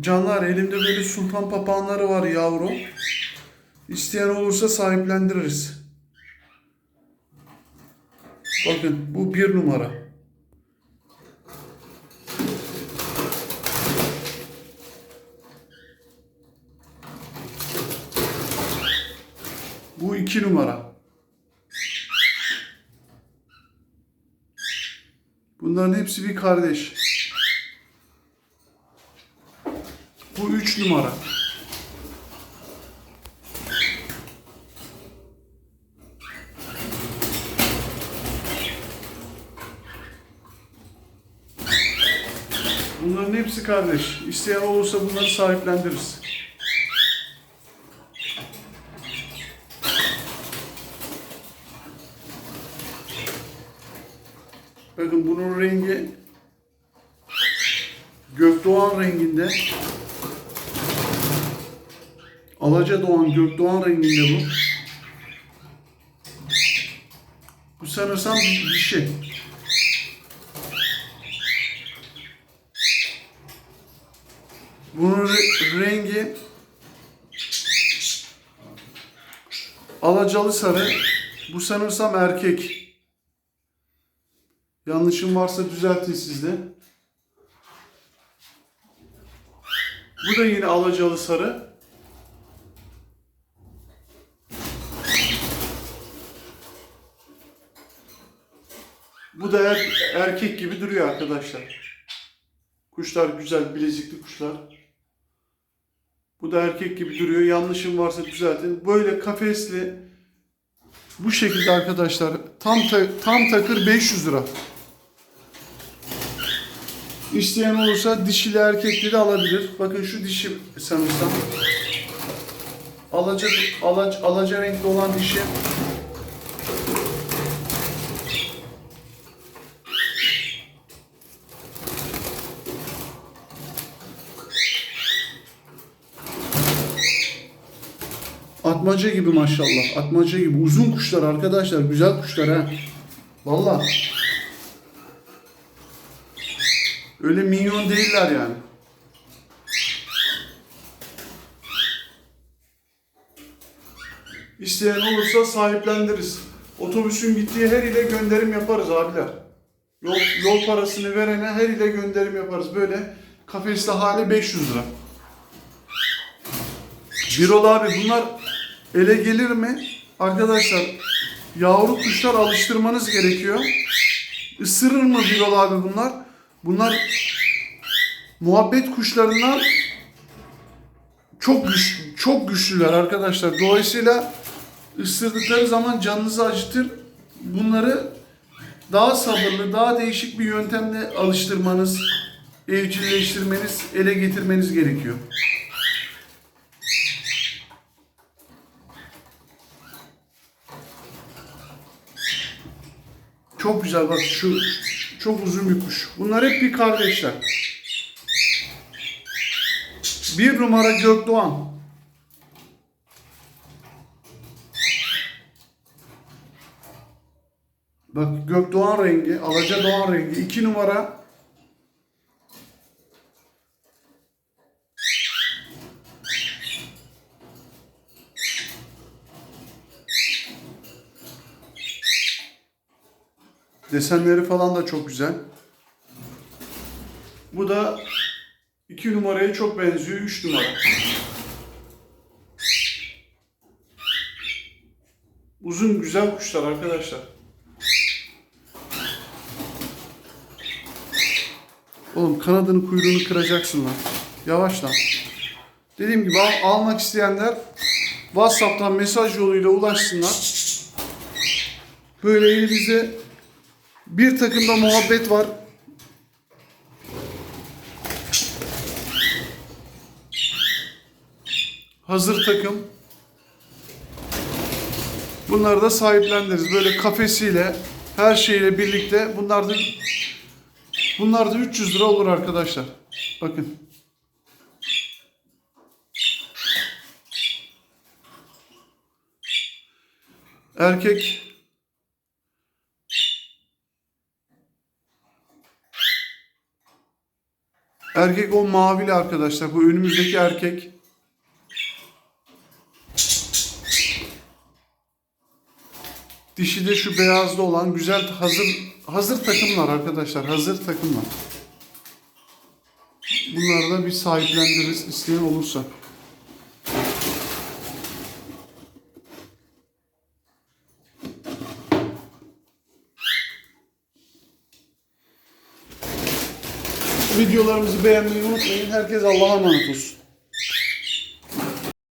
Canlar elimde böyle sultan papağanları var yavru. İsteyen olursa sahiplendiririz. Bakın bu bir numara. Bu iki numara. Bunların hepsi bir kardeş. Bu üç numara. Bunların hepsi kardeş. İsteyen olursa bunları sahiplendiririz. Bakın bunun rengi Gökdoğan renginde. Alaca Doğan Gökdoğan renginde bu. Bu sanırsam dişi. Bunun re- rengi alacalı sarı. Bu sanırsam erkek. Yanlışım varsa düzeltin siz de. Bu da yine alacalı sarı. Bu da er- erkek gibi duruyor arkadaşlar. Kuşlar güzel, bilezikli kuşlar. Bu da erkek gibi duruyor. Yanlışım varsa düzeltin. Böyle kafesli bu şekilde arkadaşlar tam ta- tam takır 500 lira. İsteyen olursa dişili erkekli de alabilir. Bakın şu dişi sanırsam. Alaca, alac, alaca renkli olan dişi. Atmaca gibi maşallah. Atmaca gibi. Uzun kuşlar arkadaşlar. Güzel kuşlar ha. Vallahi. Öyle minyon değiller yani. İsteyen olursa sahiplendiririz. Otobüsün gittiği her ile gönderim yaparız abiler. Yol, yol parasını verene her ile gönderim yaparız. Böyle kafesli hali 500 lira. Birol abi bunlar ele gelir mi? Arkadaşlar yavru kuşlar alıştırmanız gerekiyor. Isırır mı Birol abi bunlar? Bunlar muhabbet kuşlarından çok güç, çok güçlüler arkadaşlar. Dolayısıyla ısırdıkları zaman canınızı acıtır. Bunları daha sabırlı, daha değişik bir yöntemle alıştırmanız, evcilleştirmeniz, ele getirmeniz gerekiyor. Çok güzel bak şu çok uzun bir kuş. Bunlar hep bir kardeşler. Bir numara Gökdoğan. Bak Gökdoğan rengi, Alaca Doğan rengi. iki numara Desenleri falan da çok güzel. Bu da iki numaraya çok benziyor. Üç numara. Uzun güzel kuşlar arkadaşlar. Oğlum kanadını kuyruğunu kıracaksın lan. Yavaş lan. Dediğim gibi al- almak isteyenler WhatsApp'tan mesaj yoluyla ulaşsınlar. Böyle elimizde bir takımda muhabbet var. Hazır takım. Bunları da sahiplendiririz. Böyle kafesiyle, her şeyle birlikte bunlar da bunlar da 300 lira olur arkadaşlar. Bakın. Erkek Erkek o mavili arkadaşlar. Bu önümüzdeki erkek. Dişi de şu beyazda olan güzel hazır hazır takımlar arkadaşlar. Hazır takımlar. Bunları da bir sahiplendiririz isteyen olursa. Videolarımızı beğenmeyi unutmayın. Herkes Allah'a emanet olsun.